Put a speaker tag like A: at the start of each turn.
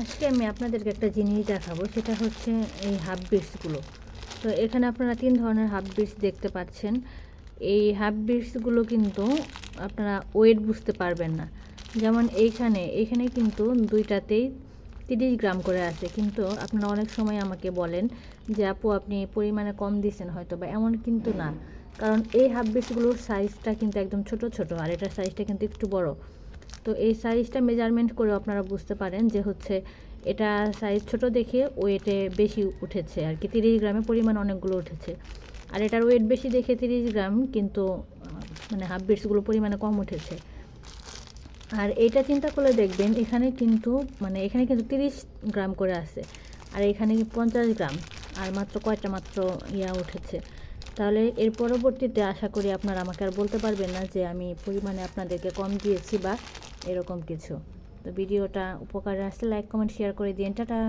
A: আজকে আমি আপনাদেরকে একটা জিনিস দেখাবো, সেটা হচ্ছে এই হাফ বিটসগুলো। তো এখানে আপনারা তিন ধরনের হাফ বিটস দেখতে পাচ্ছেন। এই হাফ বিটসগুলো কিন্তু আপনারা ওয়েট বুঝতে পারবেন না। যেমন এইখানে এইখানে কিন্তু দুইটাতেই তিরিশ গ্রাম করে আছে। কিন্তু আপনারা অনেক সময় আমাকে বলেন যে, আপু, আপনি পরিমাণে কম দিয়েছেন হয়তো বা। এমন কিন্তু না। কারণ এই হাফ বিটসগুলোর সাইজটা কিন্তু একদম ছোট ছোট। আর এটার সাইজটা কিন্তু একটু বড়। তো এই সাইজটা মেজারমেন্ট করে আপনারা বুঝতে পারেন যে হচ্ছে এটা সাইজ ছোট দেখে ওয়েটে বেশি উঠেছে আর কি। তিরিশ গ্রামে পরিমাণ অনেকগুলো উঠেছে। আর এটার ওয়েট বেশি দেখে তিরিশ গ্রাম কিন্তু মানে হাফ বিটসগুলো পরিমাণে কম উঠেছে। আর এইটা চিন্তা করলে দেখবেন এখানে কিন্তু মানে এখানে কিন্তু তিরিশ গ্রাম করে আছে। আর এখানে পঞ্চাশ গ্রাম, আর মাত্র কয়টা মাত্র ইয়া উঠেছে। তাহলে এর পরবর্তীতে আশা করি আপনারা আমাকে আর বলতে পারবেন না যে আমি পরিমাণে আপনাদেরকে কম দিয়েছি বা এরকম কিছু। তো ভিডিওটা উপকারে আসলে লাইক, কমেন্ট শেয়ার করে দিন টাটা!